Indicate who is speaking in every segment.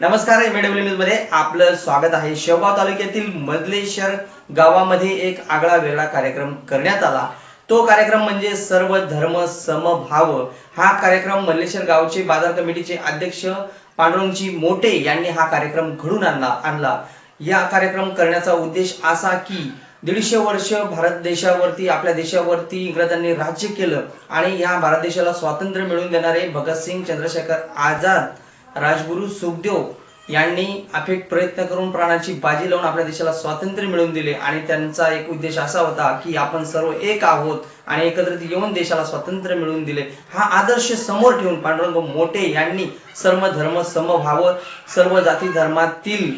Speaker 1: नमस्कार एमएडब्ल्यू न्यूजमध्ये आपलं स्वागत आहे. शेवगाव तालुक्यातील मधलेश्वर गावामध्ये एक आगळा वेगळा कार्यक्रम करण्यात आला. तो कार्यक्रम म्हणजे सर्व धर्म समभाव हा कार्यक्रम मल्लेश्वर गावचे बाजार कमिटीचे अध्यक्ष पांडुरंगजी मोटे यांनी हा कार्यक्रम घडून आणला आणला. या कार्यक्रम करण्याचा उद्देश असा की दीडशे वर्ष भारत देशावरती आपल्या देशावरती इंग्रजांनी राज्य केलं आणि या भारत देशाला स्वातंत्र्य मिळवून देणारे भगतसिंग चंद्रशेखर आझाद राजगुरू सुखदेव यांनी अफेक प्रयत्न करून प्राणाची बाजी लावून आपल्या देशाला स्वातंत्र्य मिळवून दिले. आणि त्यांचा एक उद्देश असा होता की आपण सर्व एक आहोत आणि एकत्रित येऊन देशाला स्वातंत्र्य मिळवून दिले. हा आदर्श समोर ठेवून पांडुरंग मोठे यांनी सर्व धर्म समभाव सर्व जाती धर्मातील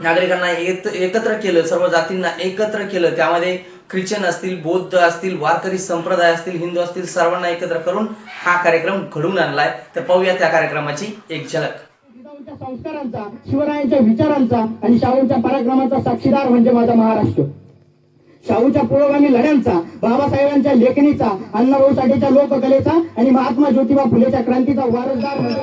Speaker 1: नागरिकांना एकत्र केलं. सर्व जातींना एकत्र केलं. त्यामध्ये ख्रिश्चन असतील बौद्ध असतील वारकरी संप्रदाय असतील हिंदू असतील सर्वांना एकत्र करून हा कार्यक्रम घडवून आणलाय तर पाहूया त्या कार्यक्रमाची एक झलक
Speaker 2: संस्कारांचा शिवरायांच्या विचारांचा आणि शाहूंच्या पराक्रमाचा साक्षीदार म्हणजे माझा महाराष्ट्र शाहूच्या पुरोगामी लढ्यांचा बाबासाहेबांच्या लेखणीचा अण्णाभाऊ साठेच्या लोककलेचा आणि महात्मा ज्योतिबा फुलेच्या क्रांतीचा वारसदार म्हणजे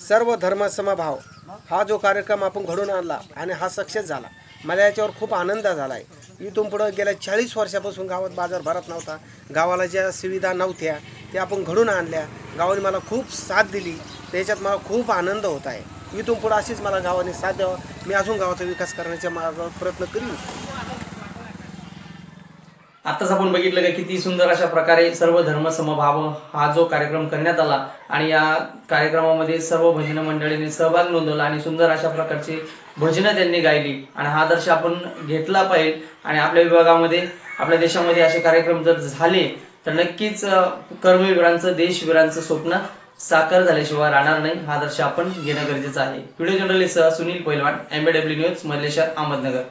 Speaker 3: सर्व धर्मसमभाव हा जो कार्यक्रम आपण घडून आणला आणि हा सक्सेस झाला मला याच्यावर खूप आनंद झाला आहे इथून पुढं गेल्या चाळीस वर्षापासून गावात बाजार भरत नव्हता. गावाला ज्या सुविधा नव्हत्या त्या आपण घडून आणल्या. गावाने मला खूप साथ दिली. त्याच्यात मला खूप आनंद होत आहे. इथून पुढं अशीच मला गावाने साथ द्यावं. मी अजून गावाचा विकास करण्याच्या मार्गावर प्रयत्न करीन.
Speaker 1: आताच आपण बघितलं का किती सुंदर अशा प्रकारे सर्व धर्म समभाव हा जो कार्यक्रम करण्यात आला आणि या कार्यक्रमामध्ये सर्व भजन मंडळींनी सहभाग नोंदवला आणि सुंदर अशा प्रकारची भजनं त्यांनी गायली. आणि हा आदर्श आपण घेतला पाहिजे. आणि आपल्या विभागामध्ये आपल्या देशामध्ये असे कार्यक्रम जर झाले तर नक्कीच कर्मवीरांचं देशवीरांचं स्वप्न साकार झाल्याशिवाय राहणार नाही. हा आदर्श आपण घेणं गरजेचं आहे. व्हिडिओ जर्नलिस्ट सुनील पैलवान एमबीडब्ल्यू न्यूज मधलेश्वर अहमदनगर.